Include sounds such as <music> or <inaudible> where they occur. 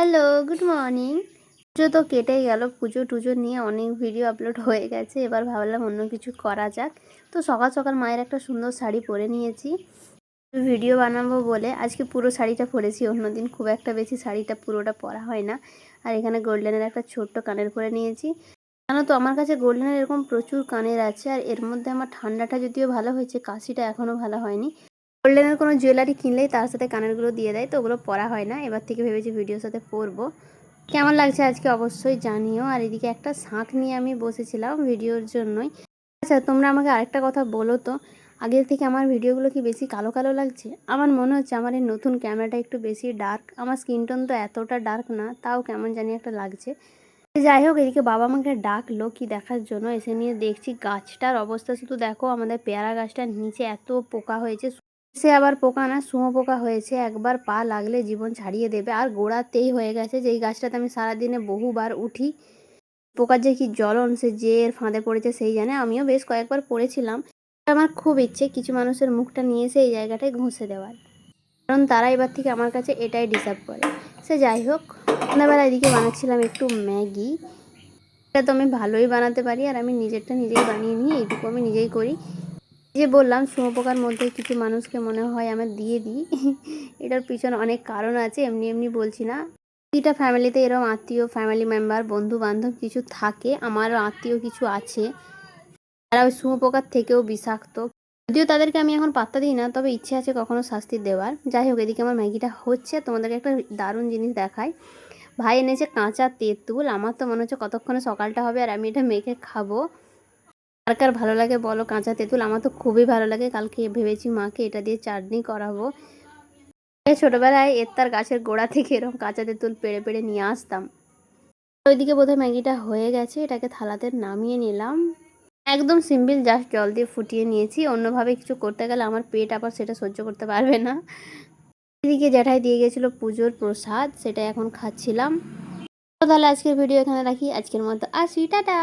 Hello good morning পুজো তো কেটেই গেল। পুজো টুজো নিয়ে অনেক ভিডিও আপলোড হয়ে গেছে। এবার ভাবলাম অন্য কিছু করা যাক। তো সকাল সকাল মায়ের একটা সুন্দর শাড়ি পরে নিয়েছি। ভিডিও বানাবো বলে আজকে পুরো শাড়িটা পরেছি। অন্যদিন খুব একটা বেশি শাড়িটা পুরোটা পরা হয় না। আর এখানে গোল্ডেনের একটা ছোট্ট কানের পরে নিয়েছি। জানো তো, আমার কাছে গোল্ডেনের এরকম প্রচুর কানের আছে। আর এর মধ্যে আমার ঠান্ডাটা যদিও ভালো হয়েছে, কাশিটা এখনও ভালো হয়নি। গোল্ডেনের কোনো জুয়েলারি কিনলেই তার সাথে কানেরগুলো দিয়ে দেয়, তো ওগুলো পরা হয় না। এবার থেকে ভেবেছি ভিডিওর সাথে পরবো। কেমন লাগছে আজকে অবশ্যই জানিও। আর এদিকে একটা শাঁখ নিয়ে আমি বসেছিলাম ভিডিওর জন্যই। আচ্ছা তোমরা আমাকে আরেকটা কথা বলো তো। আগের থেকে আমার ভিডিওগুলো কি বেশি কালো কালো লাগছে? আমার মনে হচ্ছে আমার এই নতুন ক্যামেরাটা একটু বেশি ডার্ক। আমার স্কিন টোন তো এতটা ডার্ক না, তাও কেমন জানি একটা লাগছে। যাই হোক, এদিকে বাবা আমাকে ডাকলো কি দেখার জন্য। এসে নিয়ে দেখছি গাছটার অবস্থা। শুধু দেখো আমাদের পেয়ারা গাছটার নিচে এত পোকা হয়েছে। সে আবার পোকা না শুঁয়ো পোকা হয়েছে। একবার পা লাগলে জীবন ছাড়িয়ে দেবে। আর গোড়াতেই হয়ে গেছে যেই গাছটাতে আমি সারাদিনে বহুবার উঠি। পোকার যে কি জ্বলন, সে যে এর ফাঁদে পড়েছে সেই জানে। আমিও বেশ কয়েকবার পড়েছিলাম। আমার খুব ইচ্ছে কিছু মানুষের মুখটা নিয়ে এসে এই জায়গাটায় ঘষে দেওয়ার। কারণ তারা এবার থেকে আমার কাছে এটাই ডিসার্ভ করে। সে যাই হোক সন্ধ্যাবেলা এদিকে বানাচ্ছিলাম একটু ম্যাগি। এটা তো আমি ভালোই বানাতে পারি। আর আমি নিজেরটা নিজেই বানিয়ে নিই এইটুকু আমি নিজেই করি। যে বললাম, শুঁয়োপোকার মধ্যে কিছু মানুষকে মনে হয় আমার দিয়ে দিই। <laughs> এটার পিছনে অনেক কারণ আছে, এমনি এমনি বলছি না। প্রতিটা ফ্যামিলিতে এরকম আত্মীয় ফ্যামিলি মেম্বার বন্ধু বান্ধব কিছু থাকে, আমারও আত্মীয় কিছু আছে। তারা ওই শুঁয়োপোকার থেকেও বিষাক্ত। যদিও তাদেরকে আমি এখন পাত্তা দিই না, তবে ইচ্ছে আছে কখনো শাস্তি দেওয়ার। যাই হোক, এদিকে আমার ম্যাগিটা হচ্ছে, তোমাদেরকে একটা দারুণ জিনিস দেখায় ভাই এনেছে কাঁচা তেঁতুল, আমার তো মনে হচ্ছে কতক্ষণে সকালটা হবে আর আমি এটা মেখে খাব। কার কার ভালো লাগে বলো, কাঁচা তেঁতুল আমার তো খুবই ভালো লাগে। কালকে ভেবেছি মাকে এটা দিয়ে চাটনি করাবো। ছোটোবেলায় এর তার গাছের গোড়া থেকে এরকম কাঁচা তেঁতুল পেড়ে পেড়ে নিয়ে আসতাম। ওইদিকে বোধহয় ম্যাগিটা হয়ে গেছে, এটাকে থালাতে নামিয়ে নিলাম। একদম সিম্পল জাস্ট জল দিয়ে ফুটিয়ে নিয়েছি। অন্যভাবে কিছু করতে গেলে আমার পেট আবার সেটা সহ্য করতে পারবে না। এদিকে জ্যাঠাই দিয়ে গেছিল পুজোর প্রসাদ সেটা এখন খাচ্ছিলাম। তাহলে আজকের ভিডিও এখানে রাখি। আজকের মতো আসি, টাটা!